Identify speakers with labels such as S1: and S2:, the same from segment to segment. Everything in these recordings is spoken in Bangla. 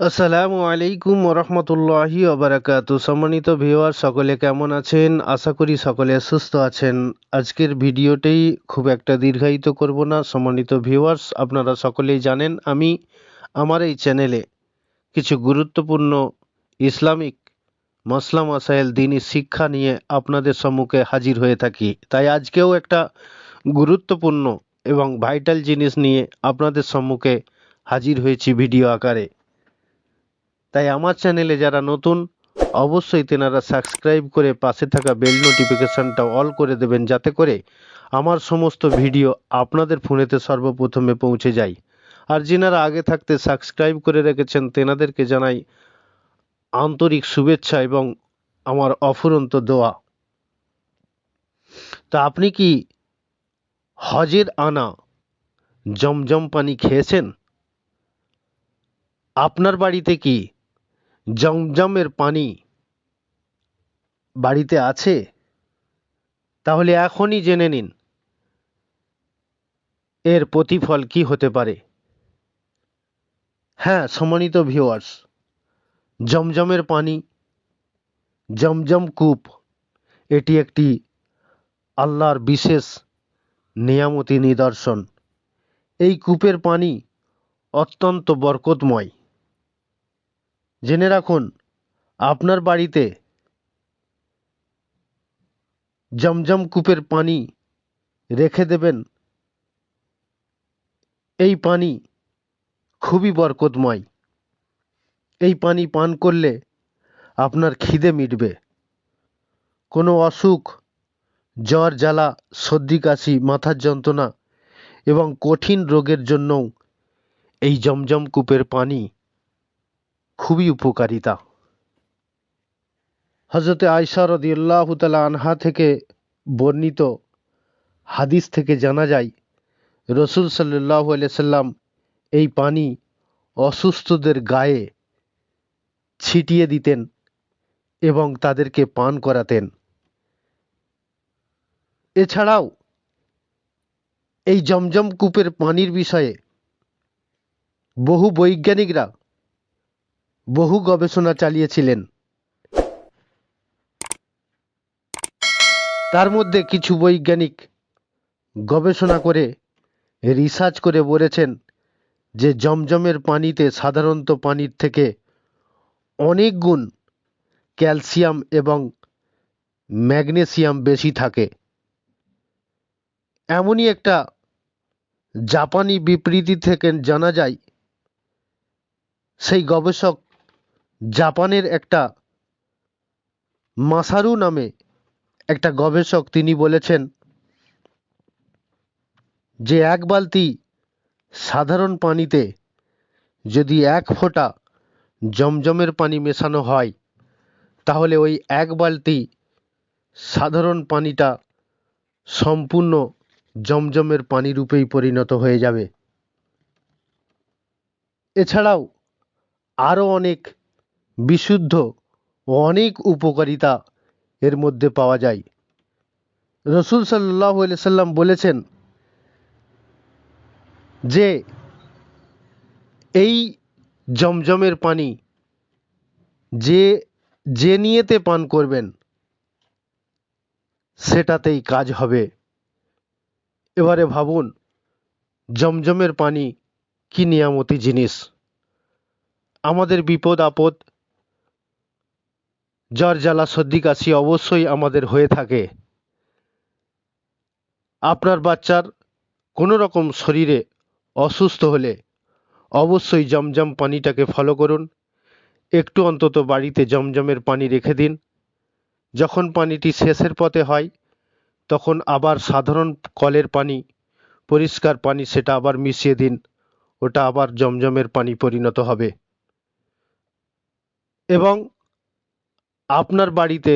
S1: আসসালামু আলাইকুম রহমতুল্লাহি ওবারাকাত। সম্মানিত ভিউয়ার সকলে কেমন আছেন? আশা করি সকলে সুস্থ আছেন। আজকের ভিডিওতেই খুব একটা দীর্ঘায়িত করব না। সম্মানিত ভিউয়ার্স, আপনারা সকলেই জানেন, আমি আমার এই চ্যানেলে কিছু গুরুত্বপূর্ণ ইসলামিক মসলা মাসাইল দিনী শিক্ষা নিয়ে আপনাদের সম্মুখে হাজির হয়ে থাকি। তাই আজকেও একটা গুরুত্বপূর্ণ এবং ভাইটাল জিনিস নিয়ে আপনাদের সম্মুখে হাজির হয়েছি ভিডিও আকারে। তাই আমার চ্যানেলে যারা নতুন, অবশ্যই তেনারা সাবস্ক্রাইব করে পাশে থাকা বেল নোটিফিকেশানটা অল করে দেবেন যাতে করে আমার সমস্ত ভিডিও আপনাদের ফোনেতে সর্বপ্রথমে পৌঁছে যায়। আর যেনারা আগে থাকতে সাবস্ক্রাইব করে রেখেছেন, তেনাদেরকে জানাই আন্তরিক শুভেচ্ছা এবং আমার অফুরন্ত দোয়া। তা আপনি কি হজের আনা জমজম পানি খেয়েছেন? আপনার বাড়িতে কি জমজমের পানি বাড়িতে আছে? তাহলে এখনই জেনে নিন। এর প্রতিফল কি হতে পারে? হ্যাঁ সম্মানিত ভিউয়ার্স জমজমের পানি, জমজম কূপ, এটি একটি আল্লাহর বিশেষ নিয়ামতি নিদর্শন। এই কূপের পানি অত্যন্ত বরকতময়। জেনে রাখুন, আপনার বাড়িতে জমজম কূপের পানি রেখে দেবেন। এই পানি খুবই বরকতময়। এই পানি পান করলে আপনার খিদে মিটবে। কোনো অসুখ, জ্বর, জ্বালা, সর্দি, কাশি, মাথার যন্ত্রণা এবং কঠিন রোগের জন্যও এই জমজম কূপের পানি খুবই উপকারিতা। হজরতে আয়সা রদিয়াল্লাহ তালা আনহা থেকে বর্ণিত হাদিস থেকে জানা যায়, রসুল সাল্লাহ সাল্লাম এই পানি অসুস্থদের গায়ে ছিটিয়ে দিতেন এবং তাদেরকে পান করাতেন। এছাড়াও এই জমজম কূপের পানির বিষয়ে বহু বৈজ্ঞানিকরা বহু গবেষণা চালিয়েছিলেন। তার মধ্যে কিছু বৈজ্ঞানিক গবেষণা করে রিসার্চ করে বলেছেন যে জমজমের পানিতে সাধারণত পানির থেকে অনেক গুণ ক্যালসিয়াম এবং ম্যাগনেসিয়াম বেশি থাকে। এমনই একটা জাপানি বিবৃতি থেকে জানা যায়, সেই গবেষক জাপানের একটা মাসারু নামে একটা গবেষক তিনি বলেছেন যে এক বালতি সাধারণ পানিতে যদি এক ফোঁটা জমজমের পানি মেশানো হয়, তাহলে ওই এক বালতি সাধারণ পানিটা সম্পূর্ণ জমজমের পানি রূপেই পরিণত হয়ে যাবে। এছাড়াও আরও অনেক বিশুদ্ধ অনেক উপকারিতা এর মধ্যে পাওয়া যায়। রসুল সাল্লাহ সাল্লাম বলেছেন যে, এই জমজমের পানি যে যে নিয়েতে পান করবেন, সেটাতেই কাজ হবে। এবারে ভাবুন, জমজমের পানি কি নিয়ামতি জিনিস? আমাদের বিপদ আপদ জ্বর জ্বালা সর্দি কাশি অবশ্যই আমাদের হয়ে থাকে। আপনার বাচ্চার কোনো রকম শরীরে অসুস্থ হলে অবশ্যই জমজম পানিটাকে ফলো করুন। একটু অন্তত বাড়িতে জমজমের পানি রেখে দিন। যখন পানিটি শেষের পথে হয়, তখন আবার সাধারণ কলের পানি, পরিষ্কার পানি সেটা আবার মিশিয়ে দিন। ওটা আবার জমজমের পানি পরিণত হবে। এবং আপনার বাড়িতে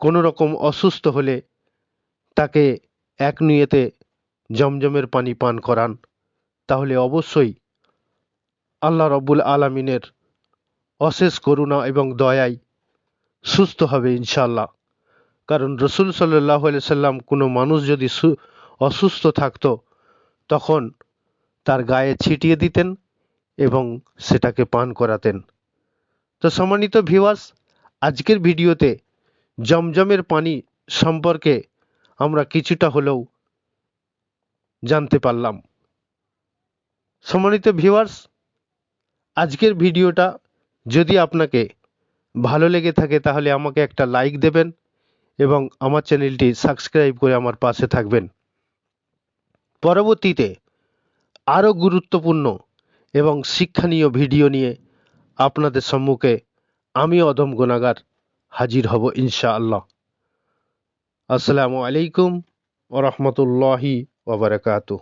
S1: কোনো রকম অসুস্থ হলে তাকে এক নিয়েতে জমজমের পানি পান করান, তাহলে অবশ্যই আল্লাহ রব্বুল আলমিনের অশেষ করুণা এবং দয়ায় সুস্থ হবে ইনশাল্লাহ কারণ রসুল সাল্লাহ সাল্লাম কোনো মানুষ যদি অসুস্থ থাকত, তখন তার গায়ে ছিটিয়ে দিতেন এবং সেটাকে পান করাতেন। তো সম্মানিত ভিউয়ার্স আজকের ভিডিওতে জমজমের পানি সম্পর্কে আমরা কিছুটা হলেও জানতে পারলাম। সম্মানিত ভিউয়ার্স, আজকের ভিডিওটা যদি আপনাকে ভালো লেগে থাকে তাহলে আমাকে একটা লাইক দেবেন এবং আমার চ্যানেলটি সাবস্ক্রাইব করে আমার পাশে থাকবেন। পরবর্তীতে আরও গুরুত্বপূর্ণ এবং শিক্ষণীয় ভিডিও নিয়ে আপনাদের সম্মুখে আমি অদম গুণাগার হাজির হব ইনশাআল্লাহ। আসসালামু আলাইকুম ওরহমতুল্লাহি ওবরাকাতুহ